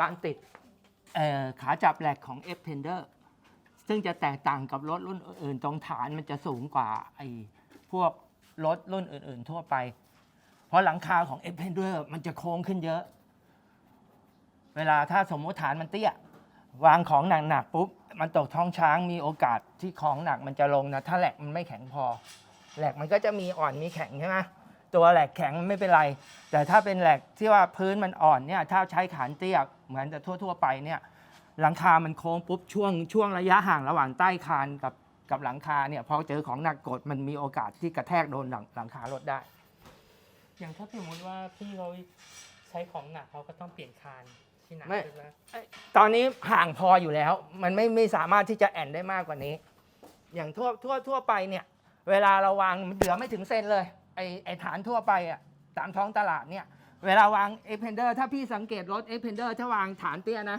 การติดเอ่อขาจับแหลกของ F Tender ซึ่งจะแตกต่างกับรถรุ่นอื่นๆ ตรงฐานมันจะสูงกว่าไอ้พวกรถรุ่นอื่นๆ ทั่วไป เพราะหลังคาของ F Tender มันจะโค้งขึ้นเยอะ เวลาถ้าสมมติฐานมันเตี้ยวางของหนักๆปุ๊บ มันตกท้องช้างมีโอกาสที่ของหนักมันจะลงนะ ถ้าแหลกมันไม่แข็งพอ แหลกมันก็จะมีอ่อนมีแข็งใช่ไหม ตัวแหลกแข็งไม่เป็นไร แต่ถ้าเป็นแหลกที่ว่าพื้นมันอ่อนเนี่ยถ้าใช้ขานเตี้ยเหมือนจะทั่ว ๆ ไปเนี่ยหลังคามันโค้งปุ๊บช่วงช่วงระยะห่างระหว่างใต้คานกับกับหลังคาเนี่ยพอเจอของหนักกดมันมีโอกาสที่กระแทกโดนหลังหลังคารถได้ อย่างถ้าสมมติว่าพี่เขาใช้ของหนักเขาก็ต้องเปลี่ยนคานที่หนักไม่ใช่ไหมตอนนี้ห่างพออยู่แล้ว มันไม่ไม่สามารถที่จะแอนได้มากกว่านี้ อย่างทั่วทั่วทั่วไปเนี่ย เวลาเราวางมันเหลือไม่ถึงเซนเลย ไอไอฐานทั่วไปอะตามท้องตลาดเนี่ย เวลาวางเอ็กเพนเดอร์ถ้าพี่สังเกตรถเอ็กเพนเดอร์ถ้าวางฐานเตี้ยนะ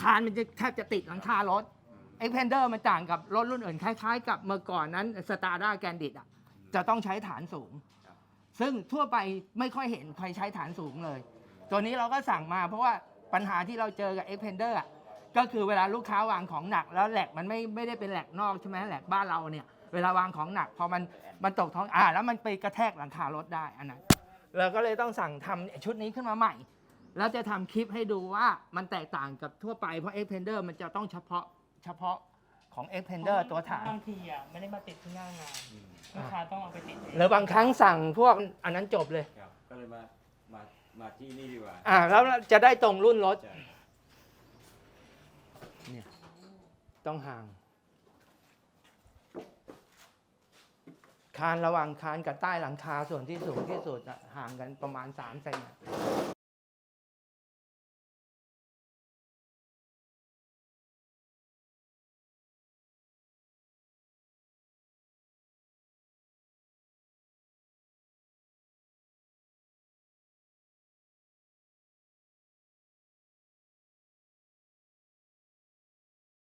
คานมันจะแทบจะติดหลังคารถเอ็กเพนเดอร์มันต่างกับรถรุ่นอื่นคล้ายๆ กับเมื่อก่อนนั้นสตาร์ด้าแกนดิตอะจะต้องใช้ฐานสูง ซึ่งทั่วไปไม่ค่อยเห็นใครใช้ฐานสูงเลย ตัวนี้เราก็สั่งมาเพราะว่าปัญหาที่เราเจอกับเอ็กเพนเดอร์ก็คือเวลาลูกค้าวางของหนักแล้วแหลกมันไม่ไม่ได้เป็นแหลกนอกใช่ไหมแหลกบ้านเราเนี่ย เวลาวางของหนักพอมันมันตกท้องอ่าแล้วมันไปกระแทกหลังคารถได้อันนั้นเราก็เลยต้องสั่งทำชุดนี้ขึ้นมาใหม่ แล้วจะทำคลิปให้ดูว่ามันแตกต่างกับทั่วไปเพราะเอ็กเพนเดอร์มันจะต้องเฉพาะเฉพาะของเอ็กเพนเดอร์ตัวฐานบางทีอะไม่ได้มาติดที่หน้างานลูกค้าต้องเอาไปติดเองหรือบางครั้งสั่งพวกอันนั้นจบเลยครับก็เลยมามามาที่นี่ดีกว่าอ่าแล้วจะได้ตรงรุ่นรถใช่ต้องห่าง คานระหว่างคานกับใต้หลังคาส่วนที่สูงที่สุดอะห่างกันประมาณ3เซนอะ